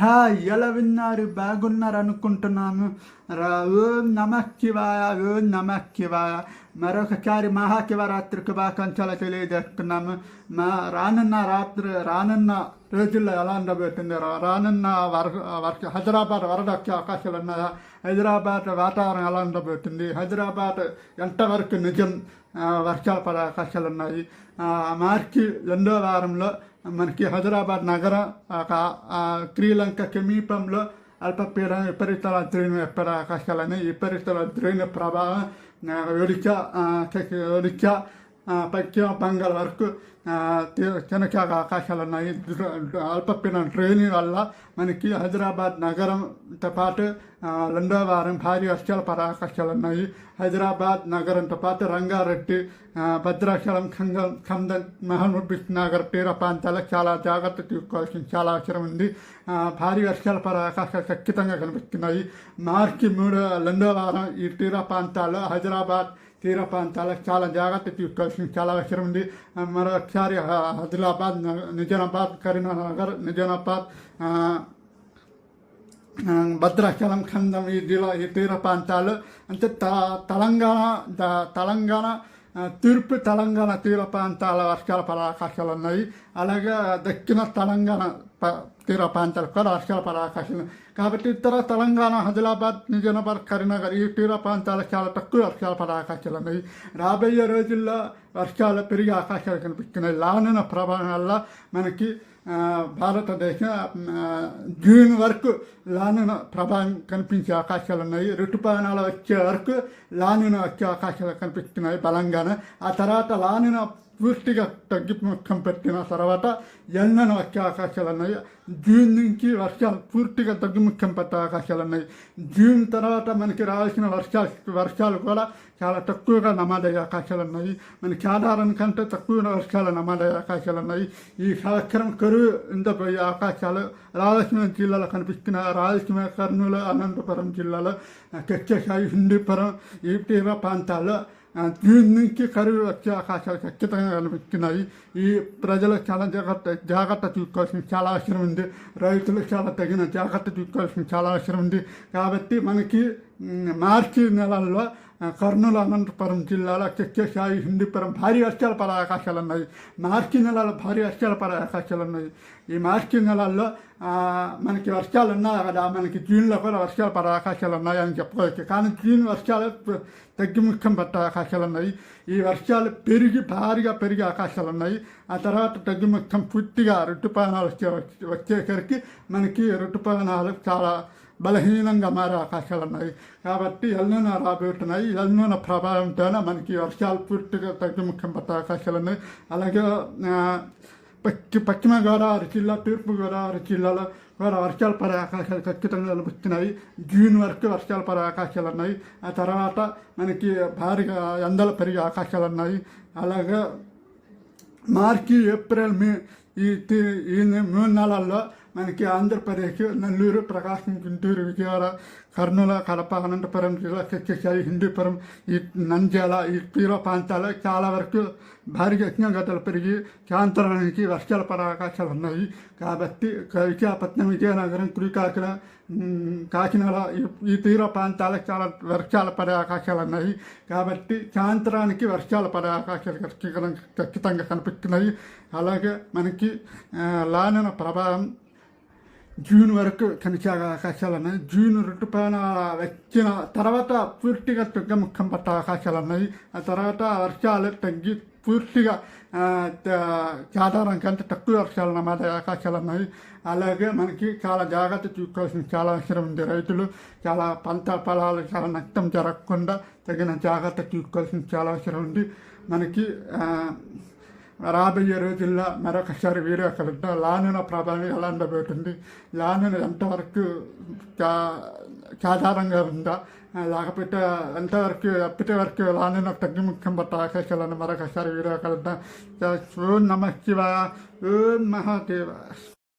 Hi ఎలా విన్నారు? బాగున్నారు అనుకుంటున్నాను రా ఓం నమః శివాయ ఓం నమః శివాయ. మరొకసారి మహాశివరాత్రి శుభాకాంక్షలు తెలియజేస్తున్నాము మా రానున్న రాత్రి రానున్న రోజుల్లో ఎలా ఉండబోతుంది రా- రానున్న వర వర్ష హైదరాబాద్ వరద వచ్చే అవకాశాలు ఉన్నాయా హైదరాబాద్ వాతావరణం ఎలా ఉండబోతుంది హైదరాబాద్ ఎంతవరకు నిజం వర్షాలు పడే అవకాశాలు ఉన్నాయి మార్చి రెండో వారంలో మనకి హైదరాబాద్ నగరం ఒక శ్రీలంక సమీపంలో Alpapira yperitalatrinu epera kaskalani yperitalatrinu prava yolika tek yolika పశ్చిమ బంగాల్ వరకు చెనకే అవకాశాలు ఉన్నాయి ద్రో- అల్పపీడన వల్ల మనకి హైదరాబాద్ నగరంతో పాటు రెండో వారం భారీ వర్షాలు పడే అవకాశాలు ఉన్నాయి హైదరాబాద్ నగరంతో పాటు రంగారెడ్డి భద్రాచలం ఖంగం ఖందం మహబూబ్ నగర్ తీర ప్రాంతాల్లో చాలా జాగ్రత్త తీసుకోవాల్సిన చాలా అవసరం ఉంది భారీ వర్షాలు పడే అవకాశాలు ఖచ్చితంగా కనిపిస్తున్నాయి మార్చి మూడో రెండో వారం ఈ తీర ప్రాంతాల్లో హైదరాబాద్ తీర ప్రాంతాలకు చాలా జాగ్రత్త తీసుకోవాల్సిన చాలా అవసరం ఉంది. మరొకసారి ఆదిలాబాద్ నిజామాబాద్ కరీంనగర్ నిజామాబాద్ భద్రాచలం ఖండం ఈ జిల్లా ఈ తీర ప్రాంతాలు అంటే త తెలంగాణ ద- తెలంగాణ తూర్పు తెలంగాణ తీర ప్రాంతాల వర్షాలు పడే అవకాశాలు ఉన్నాయి. అలాగే దక్షిణ తెలంగాణ తీర ప్రాంతాలకు కూడా వర్షాలు ఉన్నాయి కాబట్టి ఇతర తెలంగాణ ఆదిలాబాద్ నిజామాబాద్ కరీంనగర్ ఈ తీర ప్రాంతాలకు చాలా తక్కువ వర్షాల పరాకాశాలు ఉన్నాయి. రాబోయే రోజుల్లో వర్షాలు పెరిగే అవకాశాలు కనిపిస్తున్నాయి. లానిన ప్రభావం వల్ల మనకి భారతదేశం జూన్ వరకు లానిన ప్రభావం కనిపించే అవకాశాలు ఉన్నాయి. ఋతుపవనాలు వచ్చే వరకు లానిన వచ్చే అవకాశాలు కనిపిస్తున్నాయి బలంగానే. ఆ తర్వాత లానిన పూర్తిగా తగ్గి ముఖం పెట్టిన తర్వాత ఎండను వచ్చే అవకాశాలు ఉన్నాయి జూన్ నుంచి వర్షాలు పూర్తిగా తగ్గిముఖం పెట్టే అవకాశాలు ఉన్నాయి జూన్ తర్వాత మనకి రావాల్సిన వర్షాలు వర్షాలు కూడా చాలా తక్కువగా నమోదయ్యే అవకాశాలు ఉన్నాయి మనకి సాధారణ కంటే తక్కువ వర్షాలు నమోదయ్యే అవకాశాలు ఉన్నాయి ఈ సంవత్సరం కరువు ఇందపోయే అవకాశాలు రాయలసీమ జిల్లాలో కనిపిస్తున్నాయి రాయలసీమ కర్నూలు అనంతపురం జిల్లాలో కచ్చేసాయి హిందూపురం ఈ ప్రాంతాల్లో దీని నుంచి కరువు వచ్చే అవకాశాలు ఖచ్చితంగా కనిపిస్తున్నాయి. ఈ ప్రజలు చాలా జాగ్రత్త జాగ్రత్త తీసుకోవాల్సిన చాలా అవసరం ఉంది. రైతులు చాలా తగిన జాగ్రత్త తీసుకోవాల్సిన చాలా అవసరం ఉంది. కాబట్టి మనకి మార్చి నెలల్లో కర్నూలు అనంతపురం జిల్లాలో చెక్కేసాయి హిందీపురం భారీ వర్షాలు పడే అవకాశాలు ఉన్నాయి మార్చి నెలలో భారీ వర్షాలు పడే అవకాశాలు ఉన్నాయి ఈ మార్చి నెలల్లో మనకి వర్షాలు ఉన్నాయి కదా మనకి జూన్లో కూడా వర్షాలు పడే అవకాశాలు ఉన్నాయని చెప్పుకోవచ్చు కానీ జూన్ వర్షాలు తగ్గిముఖం పట్టే అవకాశాలు ఉన్నాయి ఈ వర్షాలు పెరిగి భారీగా పెరిగే అవకాశాలు ఉన్నాయి ఆ తర్వాత తగ్గిముఖం పూర్తిగా ఋతుపవనాలు వచ్చే వచ్చేసరికి మనకి ఋతుపవనాలు చాలా బలహీనంగా మారే అవకాశాలు ఉన్నాయి. కాబట్టి ఎల్నూన రాబోతున్నాయి ఎల్నూన ప్రభావంతోనే మనకి వర్షాలు పూర్తిగా తగ్గిముఖం పట్టే అవకాశాలు ఉన్నాయి. అలాగే పశ్చి పశ్చిమ గోదావరి జిల్లా తూర్పు గోదావరి జిల్లాలో కూడా వర్షాలు పడే అవకాశాలు ఖచ్చితంగా కనిపిస్తున్నాయి. జూన్ వరకు వర్షాలు పడే అవకాశాలు ఉన్నాయి. ఆ తర్వాత మనకి భారీగా ఎండలు పెరిగే అవకాశాలు ఉన్నాయి. అలాగే మార్చి ఏప్రిల్ మే ఈ ఈ మూడు నెలల్లో మనకి ఆంధ్రప్రదేశ్ నెల్లూరు ప్రకాశం గుంటూరు విజయవాడ కర్నూలు కడప అనంతపురం జిల్లా సత్యసాయి హిందూపురం ఈ నంద్యాల ఈ తీర ప్రాంతాల్లో చాలా వరకు భారీగా ఉష్ణోగ్రతలు పెరిగి సాయంత్రానికి వర్షాలు పడే అవకాశాలు ఉన్నాయి కాబట్టి విశాఖపట్నం విజయనగరం శ్రీకాకుళం కాకినాడ ఈ- ఈ తీర ప్రాంతాలకు చాలా వర్షాలు పడే అవకాశాలు ఉన్నాయి కాబట్టి సాయంత్రానికి వర్షాలు పడే అవకాశాలు ఖచ్చితంగా కనిపిస్తున్నాయి అలాగే మనకి ఆ, లానిన ప్రభావం జూన్ వరకు కనిసాగే అవకాశాలు ఉన్నాయి జూన్ ఋతుపవన వచ్చిన తర్వాత పూర్తిగా తగ్గముఖం పట్టే అవకాశాలు ఉన్నాయి ఆ తర్వాత వర్షాలు తగ్గి పూర్తిగా సాధారణం సాధారణ కంటే తక్కువ వర్షాలు అన్నమాట అవకాశాలు ఉన్నాయి అలాగే మనకి చాలా జాగ్రత్త చూసుకోవాల్సిన చాలా అవసరం ఉంది. రైతులు చాలా పంట పొలాలు చాలా నష్టం జరగకుండా తగిన జాగ్రత్త చూసుకోవాల్సిన చాలా అవసరం ఉంది. మనకి రాబోయే రోజుల్లో మరొకసారి వీడియో కలుద్దాం లానున ప్రభావం ఎలా ఉండబోతుంది లానున ఎంతవరకు సాధారణంగా ఉందా లేకపోతే ఎంతవరకు ఎప్పటి వరకు లానున తగ్గిముఖ్యం పట్ట ఆకాశాలను మరొకసారి వీడియో కలుద్దాం ఓం నమ శివ ఓం మహాదేవ